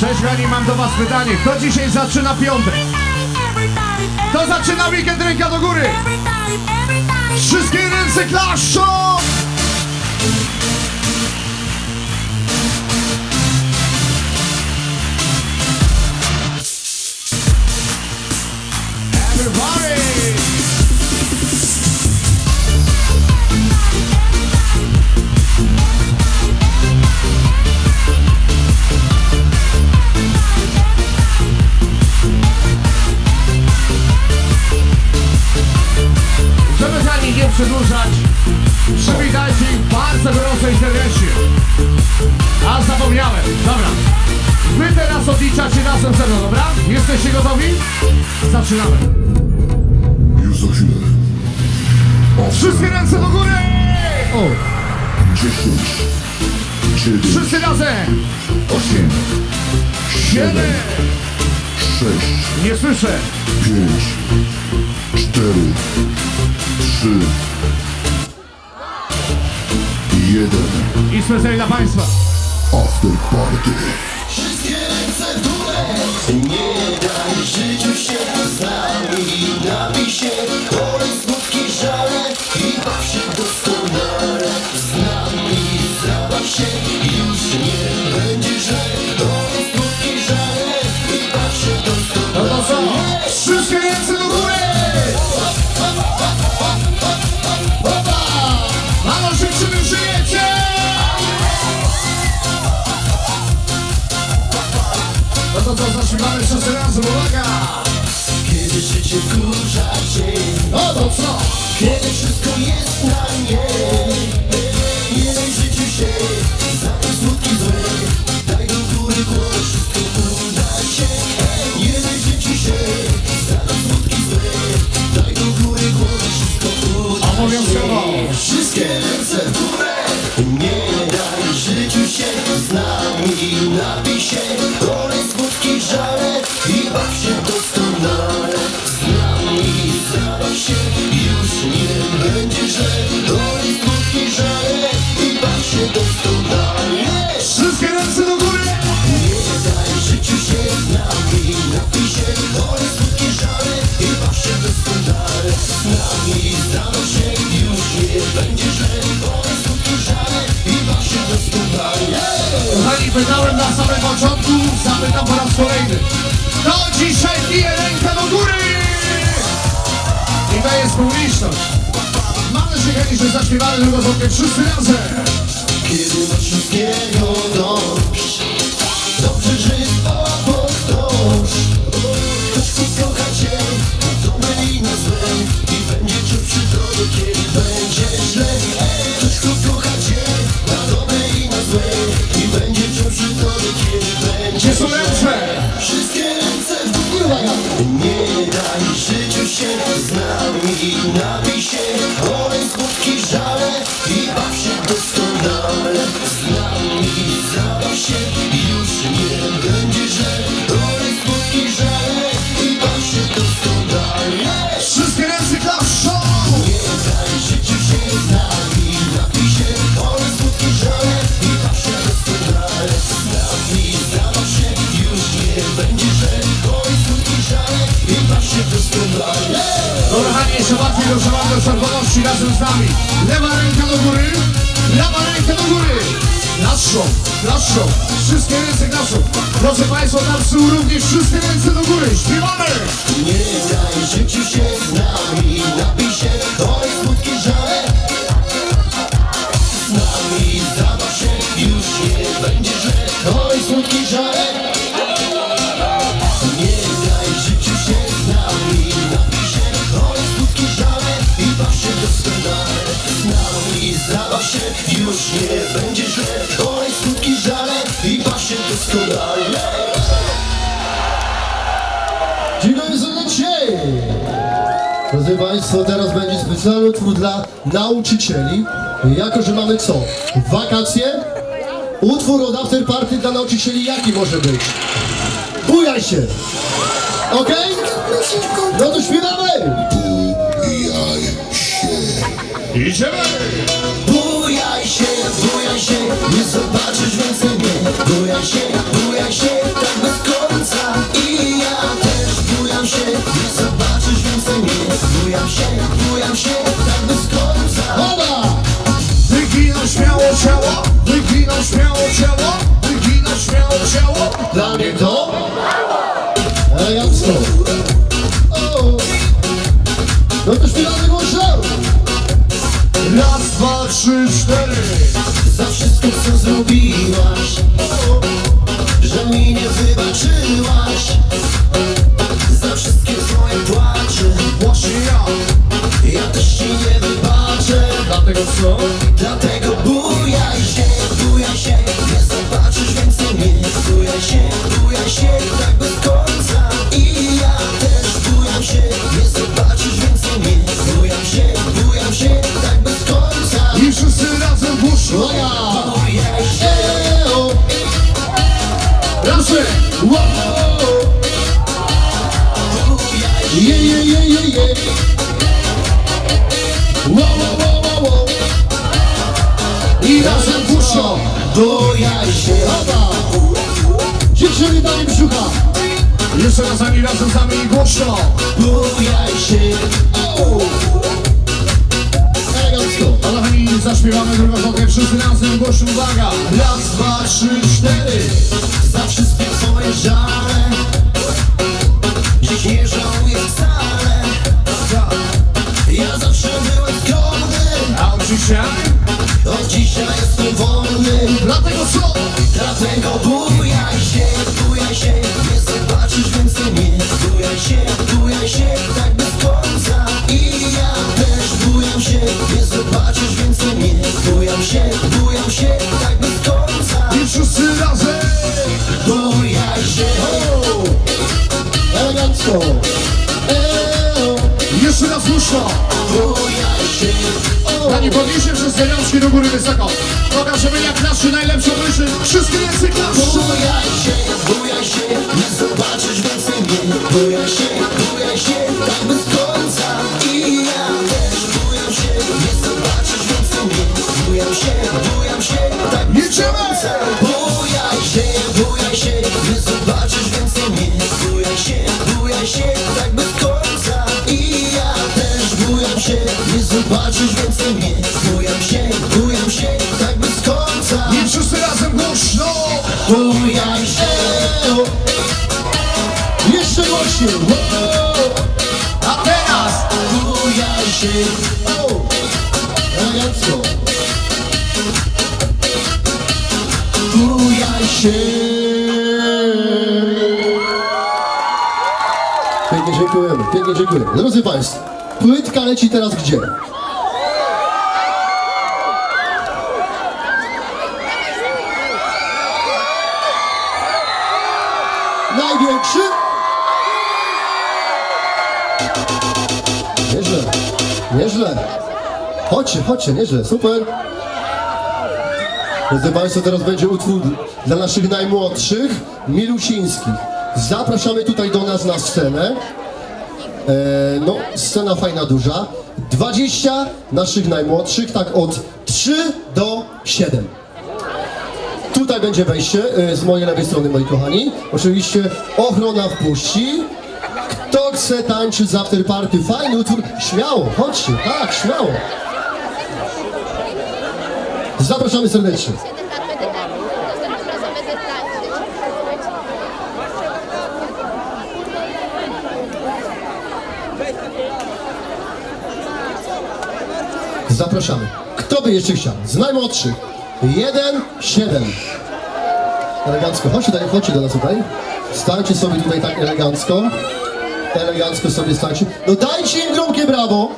Cześć Gani, mam do was pytanie. Kto dzisiaj zaczyna piątek? Kto zaczyna weekend ręka do góry? Wszystkie ręce klaszczą! Przedłużać, przywitajcie ich bardzo gorąco i serdecznie. A zapomniałem, dobra. Wy teraz odliczacie razem ze mną, dobra? Jesteście gotowi? Zaczynamy. Już za chwilę. Wszystkie ręce do góry! O, 10, 9, wszyscy razem! 8, Siedem! 6, Nie słyszę! 5, 4, 3, 1. I specjalnie dla Państwa. After party. Wszystkie ręce w górę Nie daj życiu się z nami to co, zaśpiewamy wszyscy razem, uwaga! Kiedy życie początku, zapytam po raz kolejny. Kto dzisiaj bije rękę do góry? I to jest publiczność. Mam nadzieję, że zaśpiewamy drugą zwrotkę wszyscy razem. Kiedy masz wszystkiego dość Dobrze, że jest dążamy do czerwoności razem z nami. Lewa ręka do góry, prawa ręka do góry. Klaszczą, klaszczą, wszystkie ręce klaszczą. Proszę Państwa, tam również wszystkie ręce do góry. Śpiewamy! Nie daj życiu się z nami Napij się, olej smutki żale Z nami zabaw się Już nie będzie źle Olej smutki żale Już nie będzie źle Olej smutki żale I baw się doskonale Dziękuję serdecznie! Drodzy Państwo, teraz będzie specjalny utwór dla nauczycieli. Jako, że mamy co? Wakacje? Utwór od After Party dla nauczycieli jaki może być? Bujaj się! Okej? No to śpiewamy! Bujaj się. Idziemy! Bujaj się, bujaj się, tak bez końca I ja też bujam się, nie zobaczysz więcej mnie Bujam się, bujam się, tak bez końca Dobra! Wyginał śmiało ciało, wyginał śmiało ciało, wyginał śmiało ciało. Dla mnie to elegancko. No to śpiewamy głośno. Raz, dwa. Wybaczyłaś Za wszystkie twoje płacze Ja też ci nie wybaczę dlatego co? Dlatego I razem głośno. Bujaj się Dobra. Dziewczyny dali brzucha. Jeszcze razami razem z nami głośno. Bujaj się O. Elegancko. A kochani, zaśpiewamy drugą notę. Wszyscy razem głośno. Uwaga. Raz, dwa, trzy, cztery. Za wszystkie twoje żale Dziś Od dzisiaj? Jestem wolny Dlatego co? Dlatego bujaj się, bujaj się Nie zobaczysz więcej mnie Bujaj się, bujaj się tak bez końca I ja też bujam się Nie zobaczysz więcej mnie Bujam się, bujam się tak bez końca I wszyscy razem. Bujaj się. Elegancko. Rączki do góry wysoko. Pokażemy jak naszy najlepszy wyższy. Wszystkie ręce klaszczą. Bujaj się, bujaj się, nie zobaczysz więcej mnie Bujaj się, bujaj się, tak końca dziękujemy, pięknie dziękujemy. Drodzy Państwo, płytka leci teraz gdzie? Największy? Nieźle, nieźle. Chodźcie, chodźcie, nieźle, super. Drodzy Państwo, teraz będzie utwór dla naszych najmłodszych, Milusińskich. Zapraszamy tutaj do nas na scenę. E, no, scena fajna, duża. 20 naszych najmłodszych, tak od 3 do 7. Tutaj będzie wejście e, z mojej lewej strony, moi kochani. Oczywiście ochrona wpuści. Kto chce tańczyć z afterparty, fajny utwór, śmiało, chodźcie, tak, śmiało. Zapraszamy serdecznie. Zapraszamy. Kto by jeszcze chciał? Z najmłodszych. Jeden, siedem. Elegancko. Chodźcie, chodźcie do nas tutaj. Stańcie sobie tutaj tak elegancko. Elegancko sobie stańcie. No dajcie im gromkie brawo.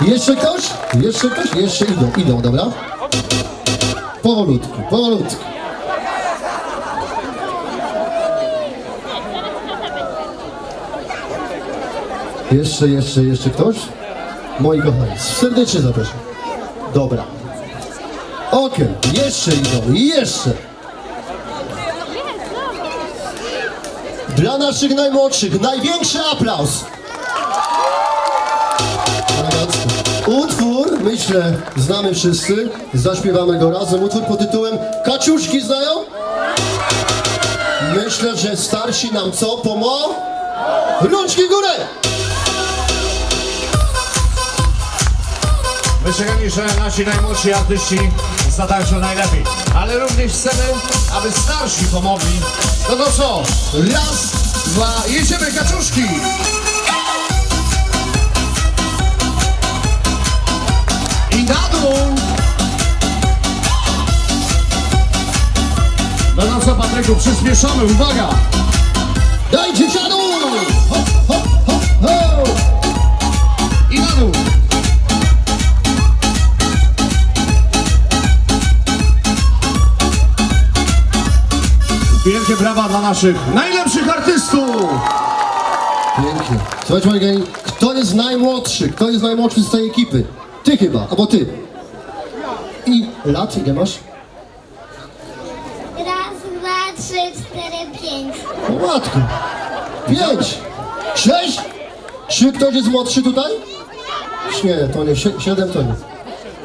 Jeszcze ktoś? Jeszcze ktoś? Jeszcze idą, idą, dobra? Powolutku, powolutku. Jeszcze, jeszcze, jeszcze ktoś? Moi kochani, serdecznie zapraszam. Dobra. Okej, jeszcze idą, jeszcze. Dla naszych najmłodszych największy aplauz. Utwór, myślę, znamy wszyscy. Zaśpiewamy go razem. Utwór pod tytułem Kaczuszki znają? Myślę, że starsi nam co pomo? Rączki górę! Myślę, że nasi najmłodsi artyści zatańczą najlepiej. Ale również chcemy, aby starsi pomogli. No to co? Raz, dwa, jedziemy kaczuszki! I na dół! No no co Patryku, przyspieszamy, uwaga! Dajcie siadu! Wielkie brawa dla naszych najlepszych artystów! Pięknie. Słuchajcie, moi kochani, kto jest najmłodszy? Kto jest najmłodszy z tej ekipy? Ty chyba, albo ty. I lat ile masz? Raz, dwa, trzy, cztery, pięć. O matko. Pięć. Sześć. Czy ktoś jest młodszy tutaj? Nie, to nie. Sie- Siedem to nie.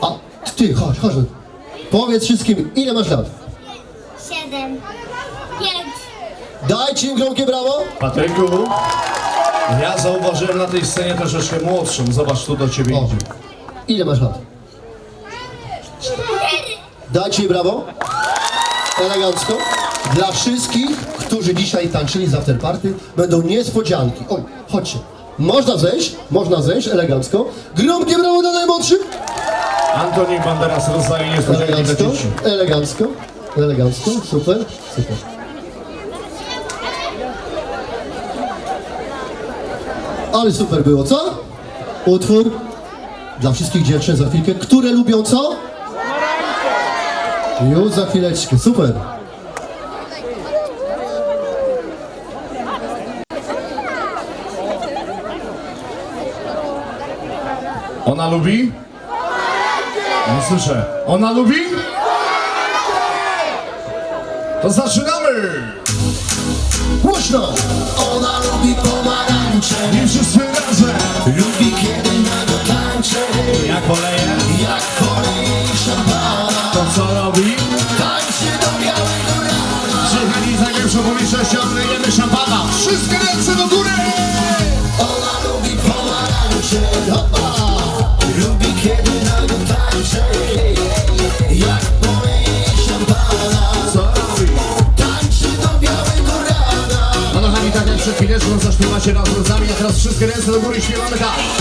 A ty, chodź, chodź. Powiedz wszystkim, ile masz lat? Siedem. Dajcie im gromkie brawo. Patryku, ja zauważyłem na tej scenie troszeczkę młodszą. Zobacz, tu do ciebie O. idzie. Ile masz lat? Dajcie im brawo. Elegancko. Dla wszystkich, którzy dzisiaj tańczyli z afterparty, będą niespodzianki. Oj, chodźcie. Można zejść, można zejść, elegancko. Gromkie brawo dla najmłodszych. Antoni Banderas rozdaje niespodzianki dla Elegancko, dzieci. elegancko, elegancko, super, super. Ale super było, co? Utwór dla wszystkich dziewczyn za chwilkę, które lubią co? Już za chwileczkę, super. Ona lubi? Nie słyszę. Ona lubi? To zaczynamy! Głośno! Teraz wszystkie ręce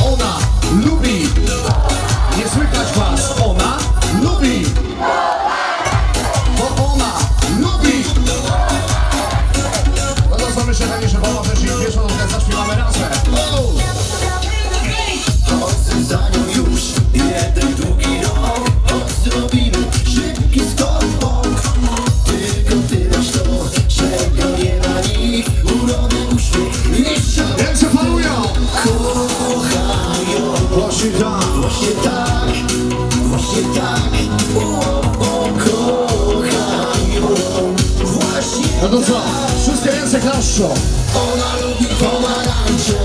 ona lubi pomarańcze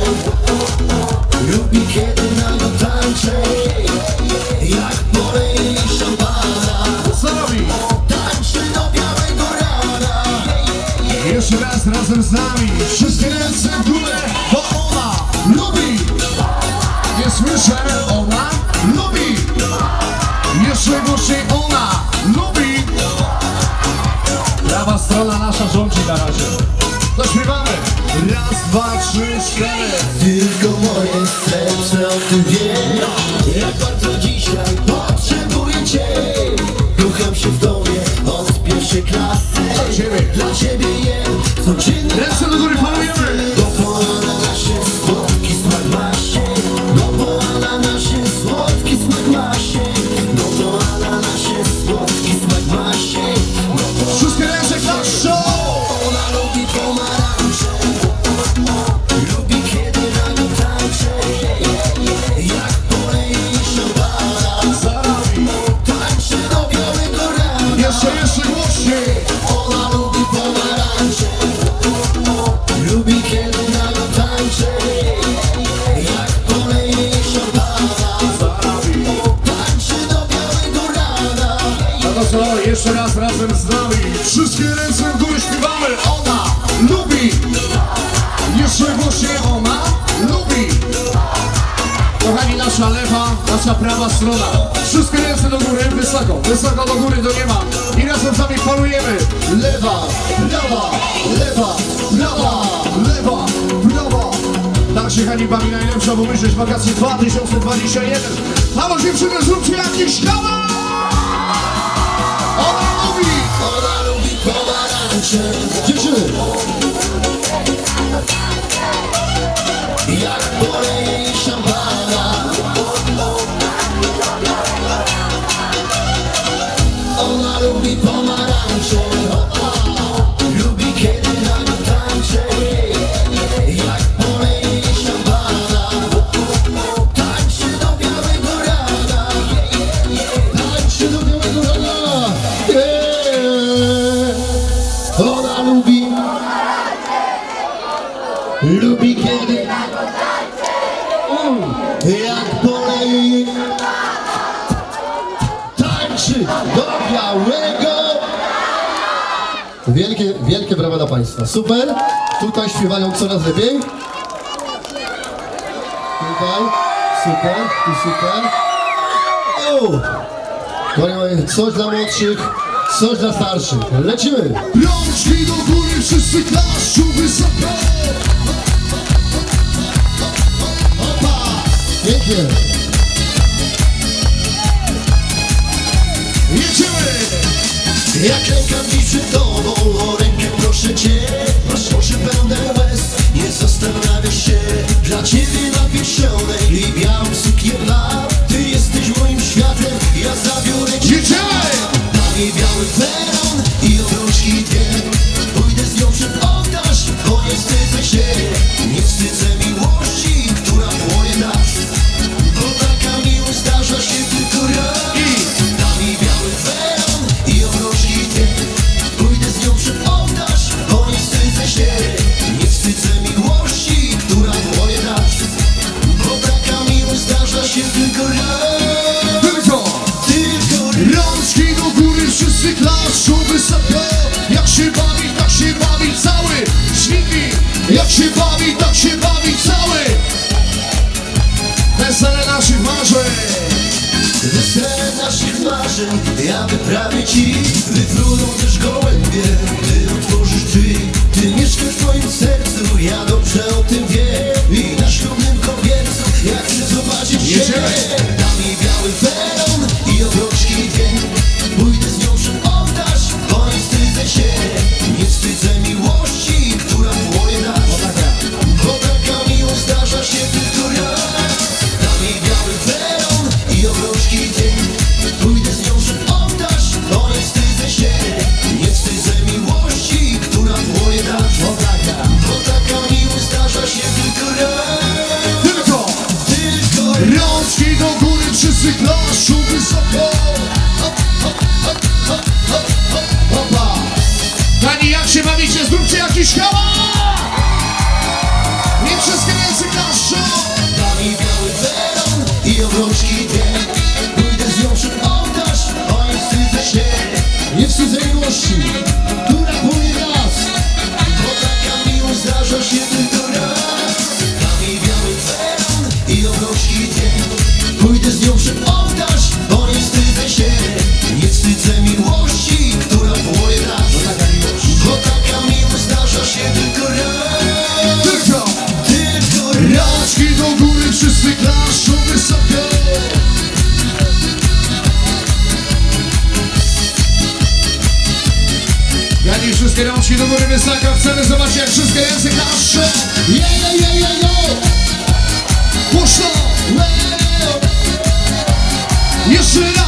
Lubi kiedy na nią tańczę Jak poleje szampana Co robi? Tańczy do białego rana Jeszcze raz razem z nami. Wszystkie ręce w górę, bo ona lubi. Nie słyszę, ona lubi. Jeszcze głośniej, ona lubi. Prawa strona nasza rządzi na razie. To śpiewamy. Raz, dwa, trzy, cztery. Tylko moje serce o tym wie Jak bardzo dzisiaj potrzebuję cię Kocham się w tobie od pierwszej klasy Dla ciebie. Dla ciebie jem codziennie nasza prawa strona. Wszystkie ręce do góry, wysoko, wysoko do góry, do nieba. I razem z nami falujemy. Lewa, prawa, lewa, prawa, lewa, prawa. Tak Nasi hanibami najlepsza, bo myślisz wakacje 2021. Halo dziewczyny, zróbcie jakiś kawał! Lubi kiedy Jak polei Tańczy do białego Wielkie, wielkie brawa dla Państwa. Super. Tutaj śpiewają coraz lepiej. Tutaj. Super. Tu super. Kochani, coś dla młodszych, coś dla starszych. Lecimy! Rączki do góry, wszyscy klaszczu wysoko! Thank you. You do it. Yeah, the dead Trzymamy się, zróbcie jakiś hałas! Nie przez kresy kaszą! Daj biały weron i obrączki dwie Pójdę z nią przed ołtarz, oj wstydzę się Nie wstydzę miłości Dzięki numery Wiesaka chcemy zobaczyć jak wszystkie język haszczą Je, je, je, je, je Poszło, leo Jeszcze raz